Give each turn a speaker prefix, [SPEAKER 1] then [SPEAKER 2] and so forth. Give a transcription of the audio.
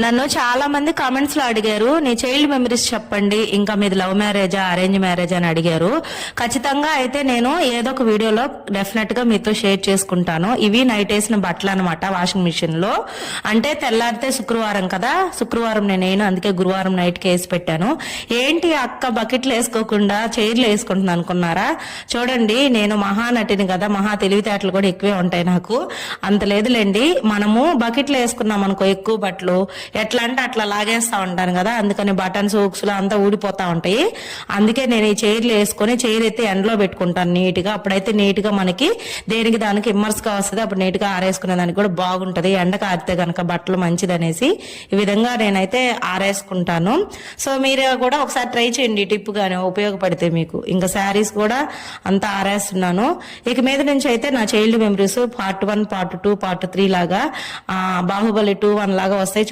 [SPEAKER 1] నన్ను చాలా మంది కామెంట్స్లో అడిగారు. నీ చైల్డ్ మెమరీస్ చెప్పండి. ఇంకా మీది లవ్ మ్యారేజా అరేంజ్ మ్యారేజ్ అని అడిగారు. ఖచ్చితంగా అయితే నేను ఏదో ఒక వీడియోలో డెఫినెట్గా మీతో షేర్ చేసుకుంటాను. ఇవి నైట్ వేసిన బట్టలు అనమాట వాషింగ్ మిషన్లో. అంటే తెల్లారితే శుక్రవారం కదా. శుక్రవారం నేను అందుకే గురువారం నైట్కి వేసి పెట్టాను. ఏంటి అక్క బకెట్లు వేసుకోకుండా చైర్లు వేసుకుంటున్నాను అనుకున్నారా? చూడండి నేను మహానటిని కదా. మహా తెలివితేటలు కూడా ఎక్కువే ఉంటాయి నాకు. అంత లేదులేండి. మనము బకెట్లు వేసుకున్నాం అనుకో ఎక్కువ బట్టలు ఎట్లా అంటే అట్లా లాగేస్తూ ఉంటాను కదా అందుకని బటన్స్ హుక్స్లు అంతా ఊడిపోతూ ఉంటాయి. అందుకే నేను ఈ చైర్లు వేసుకొని చైర్ అయితే ఎండలో పెట్టుకుంటాను నీట్గా. అప్పుడైతే నీట్గా మనకి దేనికి దానికి ఇమ్మర్స్గా వస్తుంది అప్పుడు నీట్గా ఆరేసుకునే దానికి కూడా బాగుంటుంది. ఎండకు ఆరితే కనుక బట్టలు మంచిదనేసి ఈ విధంగా నేనైతే ఆరేసుకుంటాను. సో మీరు కూడా ఒకసారి ట్రై చేయండి టిప్ కానీ ఉపయోగపడితే మీకు. ఇంకా శారీస్ కూడా అంతా ఆరేస్తున్నాను. ఇక మీద నుంచి అయితే నా child memories part one part two part three లాగా బాహుబలి టూ వన్ లాగా వస్తాయి